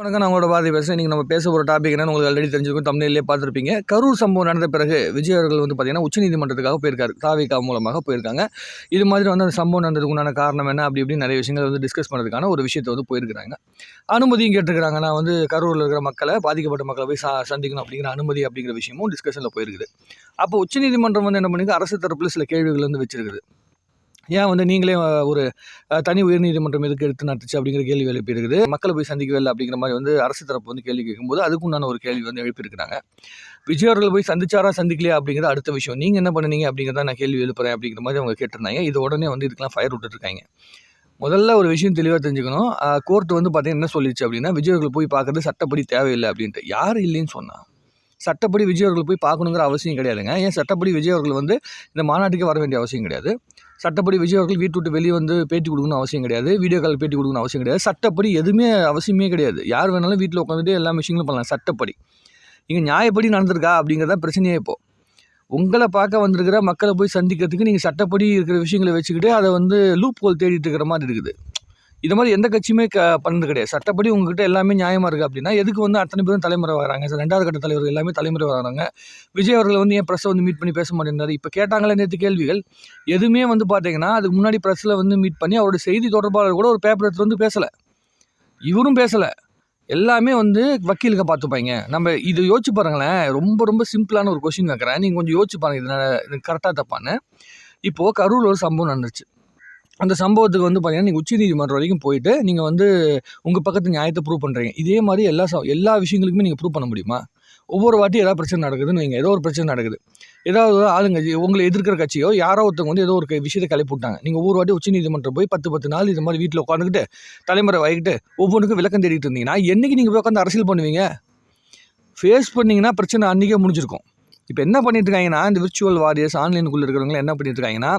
வணக்கம் நான் உங்களோட பாரதி பேசுகிறேன் நீங்கள் நம்ம பேச போகிற டாபிக் என்னன்னு உங்களுக்கு ஆல்ரெடி தெரிஞ்சிருக்கும். தமிழ்லேயே பார்த்துருப்பீங்க. கரூர் சம்பவம் நடந்த பிறகு விஜய் அவர்கள் வந்து பார்த்தீங்கன்னா உச்சநீதிமன்றத்துக்காக போயிருக்காரு. தாவிகா மூலமாக போயிருக்காங்க. இது மாதிரி வந்து அந்த சம்பவம் நடந்ததுக்கு உண்டான காரணம் என்ன? அப்படி இப்படின்னு நிறைய விஷயங்கள் வந்து டிஸ்கஸ் பண்ணுறதுக்கான ஒரு விஷயத்தை வந்து போயிருக்கிறாங்க. அனுமதியும் கேட்டிருக்கிறாங்க. நான் வந்து கரூரில் இருக்கிற மக்களை பாதிக்கப்பட்ட மக்களை போய் சா சந்திக்கணும் அப்படிங்கிற அனுமதி அப்படிங்கிற விஷயமும் டிஸ்கஷனில் போயிருக்குது. அப்போ உச்சநீதிமன்றம் வந்து என்ன பண்ணிருக்கு? அரசு தரப்பில் சில கேள்விகள் வந்து வச்சிருக்குது. ஏன் வந்து நீங்களே ஒரு தனி உயர்நீதிமன்றம் எதுக்கு எடுத்து நடத்துச்சு அப்படிங்கிற கேள்வி எழுப்பியிருக்குது மக்களை போய் சந்திக்கவில்லை அப்படிங்கிற மாதிரி வந்து அரசு தரப்பு வந்து கேள்வி கேட்கும்போது அதுக்குண்டான ஒரு கேள்வி வந்து எழுப்பியிருக்கிறாங்க விஜய் அவர்கள் போய் சந்திச்சாரா சந்திக்கலையா அப்படிங்கிறது அடுத்த விஷயம். நீங்கள் என்ன பண்ணுனீங்க அப்படிங்கிறத நான் கேள்வி எழுப்புறேன் அப்படிங்கிற மாதிரி அவங்க கேட்டிருந்தாங்க. இது உடனே வந்து இதுக்கெல்லாம் ஃபயர் விட்டுருக்காங்க முதல்ல ஒரு விஷயம் தெளிவாக தெரிஞ்சுக்கணும். கோர்ட் வந்து பார்த்தீங்கன்னா என்ன சொல்லிடுச்சு அப்படின்னா விஜய் அவர்கள் போய் பார்க்குறது சட்டப்படி தேவையில்லை அப்படின்ட்டு. யார் இல்லைன்னு சொன்னால் சட்டப்படி விஜய் அவர்கள் போய் பார்க்கணுங்கிற அவசியம் கிடையாதுங்க. ஏன் சட்டப்படி விஜய் அவர்கள் வந்து இந்த மாநாட்டுக்கே வர வேண்டிய அவசியம் கிடையாது. சட்டப்படி விஜய் அவர்கள் வீட்டு விட்டு வெளியே வந்து பேட்டி கொடுக்கணும் அவசியம் கிடையாது. வீடியோ கால் பேட்டி கொடுக்கணும் அவசியம் கிடையாது. சட்டப்படி எதுவுமே அவசியமே கிடையாது. யார் வேணாலும் வீட்டில் உட்காந்துட்டு எல்லா விஷயங்களும் பண்ணலாம். சட்டப்படி. இங்கே நியாயப்படி நடந்திருக்கா அப்படிங்கிறத பிரச்சனையே இப்போ. உங்களை பார்க்க வந்திருக்கிற மக்களை போய் சந்திக்கிறதுக்கு நீங்கள் சட்டப்படி இருக்கிற விஷயங்களை வச்சுக்கிட்டு அதை வந்து லூப் ஹோல் தேடிட்டு இருக்கிற மாதிரி இருக்குது. இது மாதிரி எந்த கட்சியுமே க பண்ணது கிடையாது. சட்டப்படி உங்ககிட்ட எல்லாமே நியாயமாக இருக்குது அப்படின்னா எதுக்கு வந்து அத்தனை பேரும் தலைமுறை வராங்க? சார் ரெண்டாவது கட்ட தலைவர்கள் எல்லாமே தலைமுறை வராங்க. விஜய் அவர்கள் வந்து ஏன் ப்ரெஸ்ஸை வந்து மீட் பண்ணி பேச மாட்டேங்கிறார் இப்போ கேட்டாங்களே நேற்று கேள்விகள். எதுவுமே வந்து பார்த்தீங்கன்னா அதுக்கு முன்னாடி ப்ரெஸ்ஸில் வந்து மீட் பண்ணி அவரோட செய்தி தொடர்பாளர் கூட ஒரு பேப்பர் எடுத்து வந்து பேசலை. இவரும் பேசலை. எல்லாமே வந்து வக்கீலுக்கு பார்த்துப்பாங்க நம்ம இதை யோசிச்சு பாருங்களேன். ரொம்ப ரொம்ப சிம்பிளான ஒரு கொஷின் கேட்குறேன் நீங்கள் கொஞ்சம் யோசிச்சு பாருங்கள் இதனால் இது கரெக்டாக தப்பான்னு. இப்போது கரூரில் ஒரு சம்பவம் நடந்துச்சு. அந்த சம்பவத்துக்கு வந்து பார்த்தீங்கன்னா நீங்கள் உச்சநீதிமன்றம் வரைக்கும் போயிட்டு நீங்கள் வந்து உங்கள் பக்கத்து நியாயத்தை ப்ரூவ் பண்ணுறீங்க இதே மாதிரி எல்லா ச- எல்லா விஷயங்களுக்குமே நீங்கள் ப்ரூவ் பண்ண முடியுமா? ஒவ்வொரு வாட்டி ஏதாவது பிரச்சனை நடக்குதுன்னு வைங்க. ஏதோ ஒரு பிரச்சனை நடக்குது. ஏதாவது ஆளுங்க உங்களை எதிர்க்கிற கட்சியோ யாரோ ஒருத்தவங்க வந்து ஏதோ ஒரு விஷயத்தை கிளப்பி விட்டாங்க. நீங்கள் ஒவ்வொரு வாட்டி உச்சநீதிமன்றம் போய் பத்து பத்து நாள் இது மாதிரி வீட்டில் உட்காந்துக்கிட்டு தலைமுறை வாங்கிட்டு ஒவ்வொன்றுக்கும் விளக்கம் தேடிட்டு இருந்தீங்கன்னா என்னைக்கு நீங்கள் போய் உட்காந்து அரசியல் பண்ணுவீங்க? ஃபேஸ் பண்ணிங்கன்னா பிரச்சனை அன்றைக்கே முடிஞ்சிருக்கும். இப்போ என்ன பண்ணிட்டு இருக்காங்கன்னா இந்த விர்ச்சுவல் வாரியர்ஸ் ஆன்லைனுக்குள்ளே இருக்கிறவங்க என்ன பண்ணிட்டு இருக்காங்கன்னா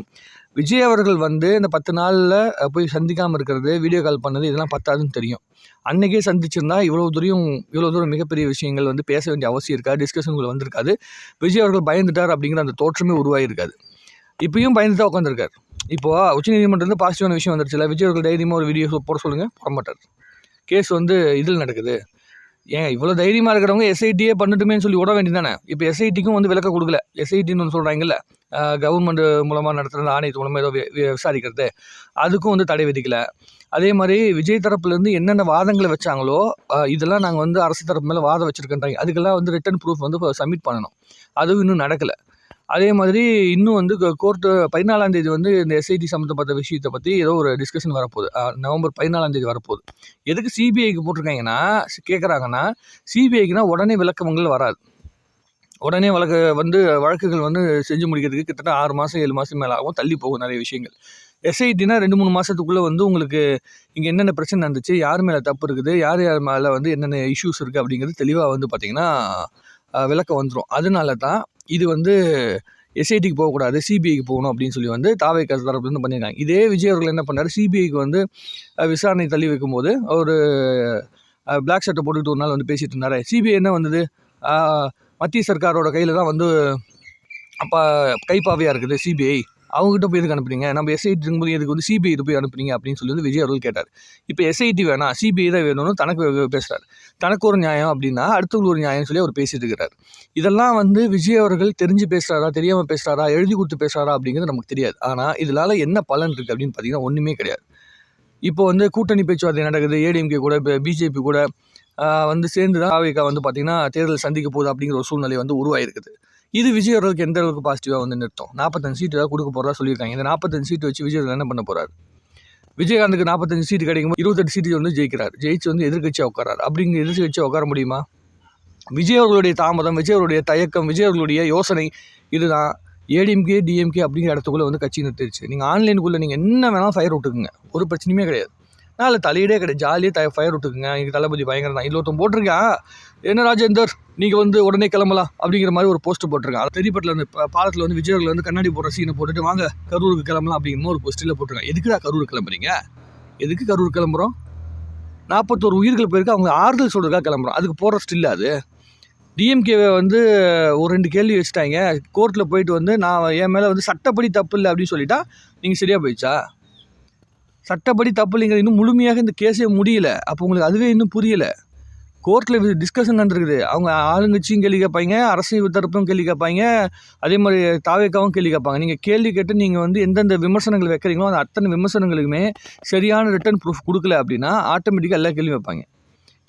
விஜய் அவர்கள் வந்து இந்த பத்து நாளில் போய் சந்திக்காமல் இருக்கிறது வீடியோ கால் பண்ணது இதெல்லாம் பத்தாதுன்னு தெரியும். அன்றைக்கே சந்திச்சிருந்தா இவ்வளோ தூரம் இவ்வளோ தூரம் மிகப்பெரிய விஷயங்கள் வந்து பேச வேண்டிய அவசியம் இருக்காது டிஸ்கஷனுக்குள்ள வந்திருக்காது. விஜய் அவர்கள் பயந்துட்டார் அப்படிங்கிற அந்த தோற்றமே உருவாகிருக்காது இப்பயும் பயந்து தான் உட்காந்துருக்காரு இப்போ உச்சநீதிமன்றம் பாசிட்டிவான விஷயம் வந்துருச்சுல விஜய் அவர்கள் தைரியமாக ஒரு வீடியோ போட சொல்லுங்கள் போட மாட்டார். கேஸ் வந்து இதில் நடக்குது. ஏன் இவ்வளோ தைரியமாக இருக்கிறவங்க எஸ்ஐடியே பண்ணட்டுமேன்னு சொல்லி விட வேண்டியதானே இப்போ எஸ்ஐடிக்கும் வந்து விளக்க கொடுக்கல. எஸ்ஐடின்னு ஒன்று சொல்கிறாங்கல்ல கவர்மெண்ட் மூலமாக நடத்துகிற ஆணையத்து மூலமாக ஏதோ வி- விசாரிக்கிறது. அதுக்கும் வந்து தடை விதிக்கலை. அதே மாதிரி விஜய் தரப்புலேருந்து என்னென்ன வாதங்களை வச்சாங்களோ இதெல்லாம் நாங்கள் வந்து அரசு தரப்பு மேலே வாதம் வச்சுருக்கேன்றாங்க. அதுக்கெல்லாம் வந்து ரிட்டன் ப்ரூஃப் வந்து சப்மிட் பண்ணணும். அதுவும் இன்னும் நடக்கலை. அதே மாதிரி இன்னும் வந்து கோர்ட்டு பதினாலாம் தேதி வந்து இந்த எஸ்ஐடி சம்மந்தப்பட்ட விஷயத்தை பற்றி ஏதோ ஒரு டிஸ்கஷன் வரப்போகுது. நவம்பர் பதினாலாம் தேதி வரப்போகுது. எதுக்கு சிபிஐக்கு போட்டிருக்காங்கன்னா கேட்குறாங்கன்னா சிபிஐக்குனா உடனே விளக்கங்கள் வராது. உடனே வழக்கு வந்து வழக்குகள் வந்து செஞ்சு முடிக்கிறதுக்கு கிட்டத்தட்ட ஆறு மாதம் ஏழு மாதம் மேலே ஆகும் தள்ளி போகும் நிறைய விஷயங்கள். எஸ்ஐடினா ரெண்டு மூணு மாதத்துக்குள்ளே வந்து உங்களுக்கு இங்கே என்னென்ன பிரச்சனை நடந்துச்சு யார் மேலே தப்பு இருக்குது யார் யார் மேலே வந்து என்னென்ன இஷ்யூஸ் இருக்குது அப்படிங்கிறது தெளிவாக வந்து பார்த்திங்கன்னா விளக்கம் வந்துடும் அதனால தான் இது வந்து எஸ்ஐடிக்கு போகக்கூடாது சிபிஐக்கு போகணும் அப்படின்னு சொல்லி வந்து தாவை தரப்புலேருந்து பண்ணியிருக்காங்க. இதே விஜய் அவர்கள் என்ன பண்ணார்? சிபிஐக்கு வந்து விசாரணை தள்ளி வைக்கும்போது ஒரு பிளாக் ஷர்ட்டை போட்டுக்கிட்டு ஒரு நாள் வந்து பேசிகிட்டு இருந்தார். சிபிஐ என்ன வந்தது? மத்திய சர்க்காரோட கையில் தான் வந்து அப்போ கைப்பாவையாக இருக்குது சிபிஐ அவங்ககிட்ட போய் எதுக்கு அனுப்புறீங்க நம்ம எஸ்ஐடி இருக்கும்போது எதுக்கு வந்து சிபிஐ போய் அனுப்புறீங்க அப்படின்னு சொல்லி வந்து விஜய் அவர்கள் கேட்டார். இப்போ எஸ்ஐடி வேணாம் சிபிஐ தான் வேணும்னு தனக்கு பேசுகிறார் தனக்கு ஒரு நியாயம் அப்படின்னா அடுத்தவங்களுக்கு ஒரு நியாயம் சொல்லி அவர் பேசிட்டு இருக்கிறார். இதெல்லாம் வந்து விஜய் அவர்கள் தெரிஞ்சு பேசுகிறாரா தெரியாமல் பேசுகிறாரா எழுதி கொடுத்து பேசுகிறாரா அப்படிங்கிறது நமக்கு தெரியாது. ஆனால் இதனால என்ன பலன் இருக்குது அப்படின்னு பார்த்தீங்கன்னா ஒன்றுமே கிடையாது. இப்போ வந்து கூட்டணி பேச்சுவார்த்தை நடக்குது ஏடிஎம்கே கூட இப்போ பிஜேபி கூட வந்து சேர்ந்து தான் ஆவிகா வந்து பார்த்திங்கன்னா தேர்தல் சந்திக்க போகுது அப்படிங்கிற ஒரு சூழ்நிலை வந்து உருவாயிருக்குது. இது விஜய் அவர்களுக்கு எந்த அளவுக்கு பாசிட்டிவாக வந்து நிறுத்தும்? நாற்பத்தஞ்சு சீட்டு தான் கொடுக்க போகிறதா சொல்லியிருக்காங்க. இந்த நாற்பத்தஞ்சு சீட்டு வச்சு விஜய் என்ன பண்ண போகிறாரு விஜயகாந்துக்கு நாற்பத்தஞ்சு சீட்டு கிடைக்கும் இருபத்தெட்டு சீட்டு வந்து ஜெயிக்கிறார். ஜெயிச்சு வந்து எதிர்க்கட்சியாக உட்காராரு அப்படிங்கிற எதிர்க்கட்சியாக உட்கார முடியுமா? விஜய் அவர்களுடைய தாமதம் விஜய் அவர்களுடைய தயக்கம் விஜய் அவர்களுடைய யோசனை இதுதான். ஏடிஎம்கே டிஎம்கே அப்படிங்கிற இடத்துக்குள்ளே வந்து கட்சி நிறுத்திடுச்சு நீங்கள் ஆன்லைனுக்குள்ளே நீங்கள் என்ன வேணாலும் ஃபயர் விட்டுக்குங்க. ஒரு பிரச்சனையுமே கிடையாது. நாலு தலையீடே கிடையாது. ஜாலியாக த ஃபயர் விட்டுக்குங்க. எங்கள் தளபதி பயங்கரம் தான் இன்னொருத்தன் போட்டிருக்கான். என்ன ராஜேந்தர்? நீங்கள் வந்து உடனே கிளம்பலாம் அப்படிங்கிற மாதிரி ஒரு போஸ்ட் போட்டிருக்காங்க. அது தெரியப்பட்டில் அந்த பாலத்தில் வந்து விஜய் வந்து கண்ணாடி போடுற சீனை போட்டுட்டு வாங்க கரூருக்கு கிளம்பலாம் அப்படிங்கிற ஒரு போஸ்ட்டில் போட்டிருக்காங்க. எதுக்குடா கரூர் கிளம்புறீங்க? எதுக்கு கரூர் கிளம்புறோம்? நாற்பத்தோரு உயிர்கள் போயிருக்கு அவங்க ஆறுதல் சொல்கிறதுக்காக கிளம்புறோம். அதுக்கு போகிற ஸ்டில் அது. டிஎம்கேவை வந்து ஒரு ரெண்டு கேள்வி வச்சுட்டாங்க. கோர்ட்டில் போயிட்டு வந்து நான் என் மேலே வந்து சட்டப்படி தப்பு இல்லை அப்படின்னு சொல்லிட்டா நீங்கள் சரியாக போயிடுச்சா? சட்டப்படி தப்பு இல்லைங்கிற இன்னும் முழுமையாக இந்த கேஸே முடியல. அப்போ உங்களுக்கு அதுவே இன்னும் புரியலை. கோர்ட்டில் டிஸ்கஷன் நடந்திருக்குது அவங்க ஆளுங்கட்சியும் கேள்வி கேட்பாங்க அரசு தரப்பும் கேள்வி கேட்பாங்க அதே மாதிரி தாவேக்காவும் கேள்வி கேட்பாங்க. நீங்கள் கேள்வி கேட்டு நீங்கள் வந்து எந்தெந்த விமர்சனங்கள் வைக்கிறீங்களோ அந்த அத்தனை விமர்சனங்களுக்குமே சரியான ரிட்டர்ன் ப்ரூஃப் கொடுக்கல அப்படின்னா ஆட்டோமேட்டிக்காக எல்லா கேள்வியும் வைப்பாங்க.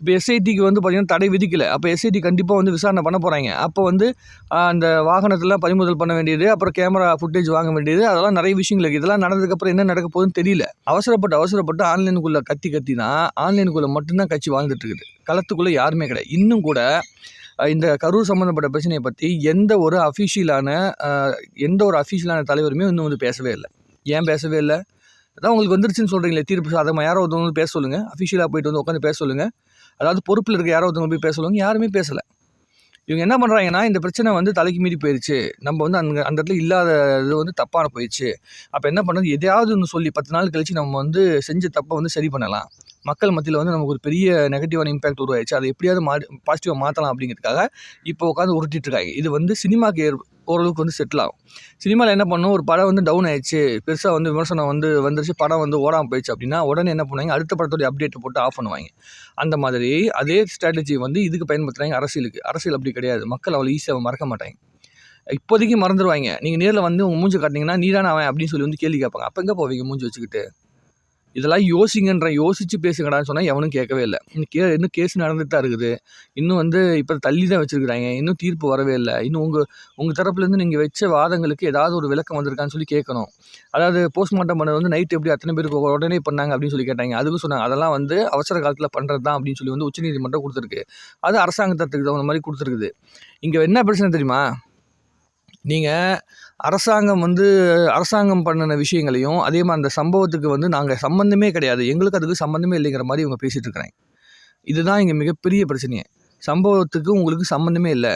இப்போ எஸ்ஐடிக்கு வந்து பார்த்திங்கன்னா தடை விதிக்கலை. அப்போ எஸ்ஐடி கண்டிப்பாக வந்து விசாரணை பண்ண போகிறாங்க அப்போ வந்து அந்த வாகனத்தெல்லாம் பறிமுதல் பண்ண வேண்டியது அப்புறம் கேமரா ஃபுட்டேஜ் வாங்க வேண்டியது அதெல்லாம் நிறைய விஷயங்கள் இருக்குது இதெல்லாம் நடந்ததுக்கப்புறம் என்ன நடக்க போகுதுன்னு தெரியல. அவசரப்பட்டு அவசரப்பட்டு ஆன்லைனுக்குள்ளே கத்தி கத்தி தான் ஆன்லைனுக்குள்ளே மட்டும்தான் கட்சி வாழ்ந்துட்டுருக்குது களத்துக்குள்ளே யாருமே கிடையாது. இன்னும் கூட இந்த கரூர் சம்மந்தப்பட்ட பிரச்சனையை பற்றி எந்த ஒரு அஃபிஷியலான எந்த ஒரு அஃபிஷியலான தலைவருமே இன்னும் வந்து பேசவே இல்லை. ஏன் பேசவே இல்லை? அதான் உங்களுக்கு வந்துருச்சுன்னு சொல்கிறீங்களே தீர்ப்பு சாதகமாக யாரோ ஒருத்தவங்க வந்து பேச சொல்லுங்கள் அஃபிஷியலாக போயிட்டு வந்து உட்காந்து பேச சொல்லுங்கள் அதாவது பொறுப்பில் இருக்க யாரோ ஒருத்தவங்க போய் பேச யாருமே பேசலை. இவங்க என்ன பண்ணுறாங்கன்னா இந்த பிரச்சனை வந்து தலைக்கு மீறி போயிடுச்சு நம்ம வந்து அந்த அந்த இடத்துல இல்லாத இது வந்து தப்பான போயிடுச்சு அப்போ என்ன பண்ணுறது எதையாவது ஒன்று சொல்லி பத்து நாள் கழித்து நம்ம வந்து செஞ்ச தப்பை வந்து சரி பண்ணலாம். மக்கள் மத்தியில் வந்து நமக்கு ஒரு பெரிய நெகட்டிவான இம்பாக்ட் உருவாயிடுச்சு. அதை எப்படியாவது மா பாசிட்டிவாக மாற்றலாம் அப்படிங்கிறதுக்காக இப்போ உட்காந்து உருட்டிட்டு இருக்காங்க. இது வந்து சினிமாக்கு ஏற் ஓரளவுக்கு வந்து செட்டில் ஆகும். சினிமாவில் என்ன பண்ணும்? ஒரு படம் வந்து டவுன் ஆயிடுச்சு. பெருசாக வந்து விமர்சனம் வந்து வந்துருச்சு. படம் வந்து ஓடாமல் போயிடுச்சு அப்படின்னா உடனே என்ன பண்ணுவாங்க? அடுத்த படத்தோடைய அப்டேட்டை போட்டு ஆஃப் பண்ணுவாங்க. அந்த மாதிரி அதே ஸ்ட்ராட்டஜி வந்து இதுக்கு பயன்படுத்துகிறாங்க அரசியலுக்கு. அரசியல் அப்படி கிடையாது. மக்கள் அவ்வளோ ஈஸியாக மறக்க மாட்டாங்க. இப்போதைக்கு மறந்துடுவாங்க நீங்கள் நேரில் வந்து உங்கள் மூஞ்சி காட்டினீங்கன்னா நீதானே அவன் அப்படின்னு சொல்லி வந்து கேள்வி கேட்பாங்க. அப்போ எங்கே போவீங்க மூஞ்சி வச்சுக்கிட்டு? இதெல்லாம் யோசிங்கன்ற யோசித்து பேசுங்கடான்னு சொன்னால் எவனும் கேட்கவே இல்லை. இன்னும் கே இன்னும் கேஸ் நடந்துட்டு தான் இருக்குது. இன்னும் வந்து இப்போ தள்ளி தான் வச்சுருக்குறாங்க. இன்னும் தீர்ப்பு வரவே இல்லை. இன்னும் உங்கள் உங்கள் தரப்புலேருந்து நீங்கள் வச்ச வாதங்களுக்கு ஏதாவது ஒரு விளக்கம் வந்திருக்கான்னு சொல்லி கேட்கணும். அதாவது போஸ்ட்மார்ட்டம் பண்ணது வந்து நைட்டு எப்படி அத்தனை பேருக்கு உடனே பண்ணாங்க அப்படின்னு சொல்லி கேட்டாங்க. அதுக்கும் சொன்னாங்க. அதெல்லாம் வந்து அவசர காலத்தில் பண்ணுறது தான் அப்படின்னு சொல்லி வந்து உச்சநீதிமன்றம் கொடுத்துருக்கு. அது அரசாங்கத்துக்கு தகுந்த மாதிரி கொடுத்துருக்குது. இங்கே என்ன பிரச்சனை தெரியுமா? நீங்கள் அரசாங்கம் வந்து அரசாங்கம் பண்ணின விஷயங்களையும் அதே மாதிரி அந்த சம்பவத்துக்கு வந்து நாங்கள் சம்மந்தமே கிடையாது. எங்களுக்கு அதுக்கு சம்மந்தமே இல்லைங்கிற மாதிரி இவங்க பேசிகிட்டு இருக்கிறாங்க. இதுதான் இங்கே மிகப்பெரிய பிரச்சனையே. சம்பவத்துக்கு உங்களுக்கு சம்மந்தமே இல்லை.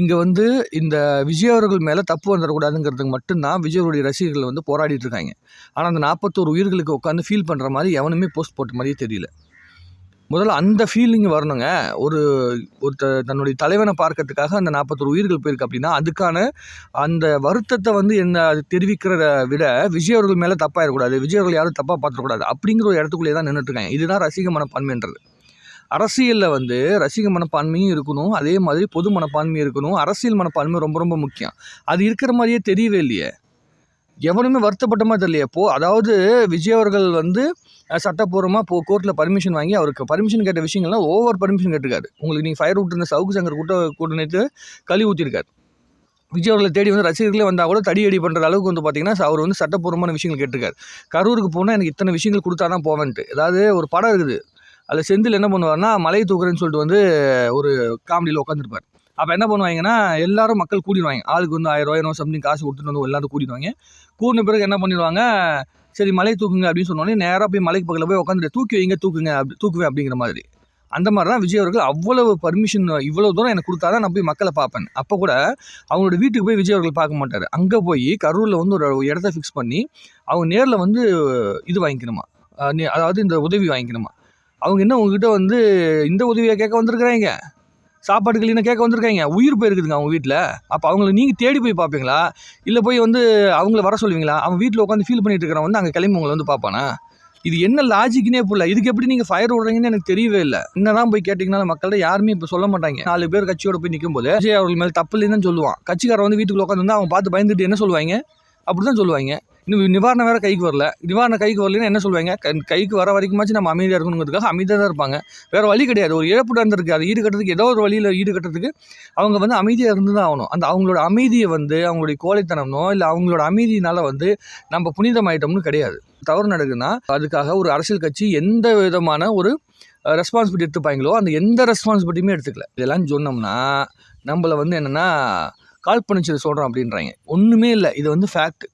இங்கே வந்து இந்த விஜய் அவர்கள் மேலே தப்பு வந்துடக்கூடாதுங்கிறதுக்கு மட்டும்தான் விஜயவருடைய ரசிகர்கள் வந்து போராடிட்டு இருக்காங்க. ஆனால் அந்த நாற்பத்தோரு உயிர்களுக்கு உட்காந்து ஃபீல் பண்ணுற மாதிரி எவனுமே போஸ்ட் போட்ட மாதிரியே தெரியல. முதல்ல அந்த ஃபீலிங் வரணுங்க. ஒரு ஒரு தன்னுடைய தலைவனை பார்க்கறதுக்காக அந்த நாற்பத்தொரு உயிர்கள் போயிருக்கு அப்படின்னா அதுக்கான அந்த வருத்தத்தை வந்து என்ன அது தெரிவிக்கிறத விட விஜய் அவர்கள் மேலே தப்பாயிடக்கூடாது. விஜய் அவர்கள் யாரும் தப்பாக பார்த்துடக்கூடாது. அப்படிங்கிற ஒரு இடத்துக்குள்ளே தான் நின்றுட்டுருக்காங்க இதுதான் ரசிக மனப்பான்மைன்றது. அரசியலில் வந்து ரசிக மனப்பான்மையும் இருக்கணும். அதே மாதிரி பொது மனப்பான்மையும் இருக்கணும். அரசியல் மனப்பான்மை ரொம்ப ரொம்ப முக்கியம். அது இருக்கிற மாதிரியே தெரியவே இல்லையே. எவனுமே வருத்தப்பட்ட மாதிரி தெரியல போ அதாவது விஜய் அவர்கள் வந்து சட்டப்பூர்வமாக போ கோர்ட்டில் பர்மிஷன் வாங்கி அவருக்கு பர்மிஷன் கேட்ட விஷயங்கள்லாம் ஓவர் பர்மிஷன் கேட்டிருக்காரு. உங்களுக்கு நீங்கள் ஃபயர் விட்டுருந்த சவுக்கு சங்கர் கூட்ட கூட நேற்று கழி ஊற்றிருக்காரு விஜய் அவர்களை தேடி வந்து ரசிகர்களே வந்தால் கூட தடி அடி பண்ணுற அளவுக்கு வந்து பார்த்தீங்கன்னா அவர் வந்து சட்டப்பூர்வமான விஷயங்கள் கேட்டிருக்காரு. கரூருக்கு போனால் எனக்கு இத்தனை விஷயங்கள் கொடுத்தா தான் போவேன்ட்டு. அதாவது ஒரு படம் இருக்குது. அதில் செந்தில் என்ன பண்ணுவார்னா மலையை தூக்குறேன்னு சொல்லிட்டு வந்து ஒரு காமெடியில் உட்காந்துருப்பார் அப்போ என்ன பண்ணுவாங்கன்னா எல்லாரும் மக்கள் கூடிடுவாங்க. ஆளுக்கு வந்து ஆயிரம் ரூபாய் சம்திங் காசு கொடுத்துட்டு வந்து எல்லாரும் கூடிடுவாங்க. கூடின பிறகு என்ன பண்ணிடுவாங்க சரி மலை தூக்குங்க அப்படின்னு சொன்னோடனே நேராக போய் மலைக்கு பக்கத்தில் போய் உட்காந்துட்டு தூக்கி வைங்க தூக்குங்க அப்படி தூக்குவேன் அப்படிங்கிற மாதிரி. அந்த மாதிரி தான் விஜய் அவர்கள் அவ்வளவு பர்மிஷன் இவ்வளோ தூரம் எனக்கு கொடுத்தா தான் நான் போய் மக்களை பார்ப்பேன். அப்போ கூட அவங்களோட வீட்டுக்கு போய் விஜய் அவர்கள் பார்க்க மாட்டார். அங்கே போய் கரூரில் வந்து ஒரு இடத்த ஃபிக்ஸ் பண்ணி அவங்க நேரில் வந்து இது வாங்கிக்கணுமா? அதாவது இந்த உதவி வாங்கிக்கணுமா? அவங்க என்ன உங்ககிட்ட வந்து இந்த உதவியை கேட்க வந்திருக்கிறாங்க. சாப்பாடு கிளீனாக கேட்க வந்திருக்காங்க? உயிர் போயிருக்குதுங்க அவங்க வீட்டில் அப்போ அவங்கள நீங்கள் தேடி போய் பார்ப்பீங்களா? இல்லை போய் வந்து அவங்கள வர சொல்லுவீங்களா அவன் வீட்டில் உட்காந்து ஃபீல் பண்ணிட்டு இருக்கிறவன் வந்து அங்கே கிளம்பி உங்களை வந்து பார்ப்பானா? இது என்ன லாஜிக்னே புரியல. இதுக்கு எப்படி நீங்கள் ஃபயர் விடுறீங்கன்னு எனக்கு தெரியவே இல்லை. என்னதான் போய் கேட்டிங்கனாலும் மக்கள்கிட்ட யாருமே இப்போ சொல்ல மாட்டாங்க. நாலு பேர் கட்சியோட போய் நிற்கும் போது விஜய் அவர்கள் மேலே தப்பு இல்லைன்னு சொல்லுவான். கட்சிக்காரன் வந்து வீட்டுக்குள்ள உட்காந்து அவங்க பார்த்து பயந்துட்டு என்ன சொல்லுவாங்க? அப்படி தான் சொல்லுவாங்க. இன்னும் நிவாரணம் வேறு கைக்கு வரல. நிவாரணம் கைக்கு வரலன்னா என்ன சொல்லுவாங்க? கைக்கு வர வரைக்குமாச்சும் நம்ம அமைதியாக இருக்கணுங்கிறதுக்காக அமைதியாக தான் இருப்பாங்க. வேறு வழி கிடையாது. ஒரு இழப்பு நடந்திருக்கு. அது ஈடுகட்டுறதுக்கு ஏதோ ஒரு வழியில் ஈடுகட்டுறதுக்கு அவங்க வந்து அமைதியாக இருந்து தான் ஆகணும். அந்த அவங்களோட அமைதியை வந்து அவங்களுடைய கோழைத்தனமோ இல்லை அவங்களோட அமைதியினால வந்து நம்ம புனிதமாயிட்டோம்னு கிடையாது. தவறு நடக்குதுன்னா அதுக்காக ஒரு அரசியல் கட்சி எந்த விதமான ஒரு ரெஸ்பான்சிபிலிட்டி எடுத்துப்பாங்களோ அந்த எந்த ரெஸ்பான்சிபிலிட்டியுமே எடுத்துக்கல. இதெல்லாம் சொன்னோம்னா நம்மளை வந்து என்னென்னா கால் பண்ணிச்சு சொல்கிறோம் அப்படின்றாங்க. ஒன்றுமே இல்லை. இது வந்து ஃபேக்ட்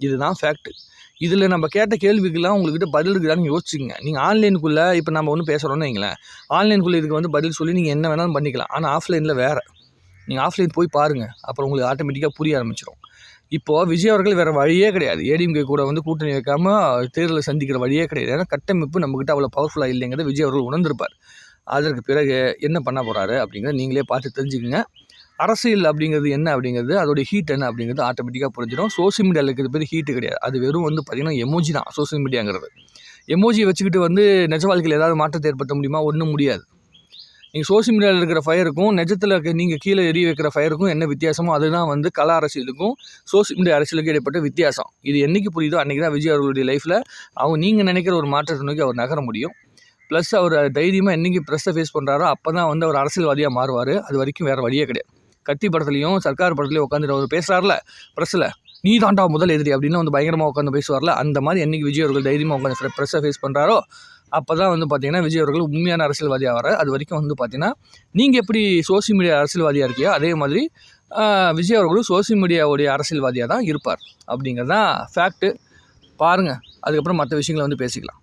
இதுதான் ஃபேக்ட் இதில் நம்ம கேட்ட கேள்விக்கெல்லாம் உங்கள்கிட்ட பதில் இருக்குதான்னு யோசிச்சுங்க நீங்கள் ஆன்லைனுக்குள்ளே இப்போ நம்ம ஒன்று பேசுகிறோன்னு வைங்களேன். ஆன்லைனுக்குள்ளே இதுக்கு வந்து பதில் சொல்லி நீங்கள் என்ன வேணாலும் பண்ணிக்கலாம். ஆனால் ஆஃப்லைனில் வேறு. நீங்கள் ஆஃப்லைன் போய் பாருங்கள் அப்புறம் உங்களுக்கு ஆட்டோமேட்டிக்காக புரிய ஆரம்பிச்சிடும் இப்போது விஜய் அவர்கள் வேறு வழியே கிடையாது. ஏடிஎம்கே கூட வந்து கூட்டணி வைக்காமல் தேர்தலில் சந்திக்கிற வழியே கிடையாது. ஏன்னா கட்டமைப்பு நம்மக்கிட்ட அவ்வளோ பவர்ஃபுல்லாக இல்லைங்கிறத விஜய் அவர்கள் உணர்ந்திருப்பார். அதற்கு பிறகு என்ன பண்ண போகிறாரு அப்படிங்கிறத நீங்களே பார்த்து தெரிஞ்சுக்கங்க. அரசியல் அப்படிங்கிறது என்ன அப்படிங்கிறது அதோடைய ஹீட் என்ன அப்படிங்கிறது ஆட்டோமேட்டிக்காக புரிஞ்சிடும். சோசியல் மீடியாவில் இருக்கிற பேர் ஹீட்டு கிடையாது. அது வெறும் வந்து பார்த்திங்கன்னா எமோஜி தான் சோசியல் மீடியாங்கிறது எமோஜியை வச்சுக்கிட்டு வந்து நிஜ வாழ்க்கையில் ஏதாவது மாற்றத்தை ஏற்படுத்த முடியுமா? ஒன்றும் முடியாது. நீங்கள் சோசியல் மீடியாவில் இருக்கிற ஃபயருக்கும் நிஜத்தில் நீங்கள் கீழே எரிய வைக்கிற ஃபயருக்கும் என்ன வித்தியாசமோ அதுதான் வந்து கல அரசியலுக்கும் சோசியல் மீடியா அரசியலுக்கும் இடைப்பட்ட வித்தியாசம். இது என்றைக்கு புரியுதோ அன்றைக்கி தான் விஜய் அவர்களுடைய லைஃப்பில் அவங்க நீங்கள் நினைக்கிற ஒரு மாற்றத்தை நோக்கி அவர் நகர முடியும். ப்ளஸ் அவர் தைரியமாக என்றைக்கு ப்ரெஸ்ஸை ஃபேஸ் பண்ணுறாரோ அப்போ தான் வந்து அவர் அரசியல்வாதியாக மாறுவார். அது வரைக்கும் வேறு வழியே கிடையாது. கத்தி படத்துலையும் சர்க்கார் படத்துலையும் உட்காந்துட்டு அவர் பேசுகிறார்ல ப்ரெஸ்ஸில் நீ தாண்டா முதல் எதிரி அப்படின்னு வந்து பயங்கரமாக உட்காந்து பேசுவார்ல அந்த மாதிரி என்றைக்கு விஜய் அவர்கள் தைரியமாக உட்காந்து ப்ரெஸ்ஸை ஃபேஸ் பண்ணுறாரோ அப்போ தான் வந்து பார்த்தீங்கன்னா விஜய் அவர்கள் உண்மையான அரசியல்வாதி ஆகிறார் அது வரைக்கும் வந்து பார்த்தீங்கன்னா நீங்கள் எப்படி சோசியல் மீடியா அரசியல்வாதியாக இருக்கியோ அதே மாதிரி விஜய் அவர்களும் சோஷியல் மீடியாவுடைய அரசியல்வாதியாக தான் இருப்பார். அப்படிங்கிறது தான் ஃபேக்ட்டு பாருங்கள் அதுக்கப்புறம் மற்ற விஷயங்களை வந்து பேசிக்கலாம்.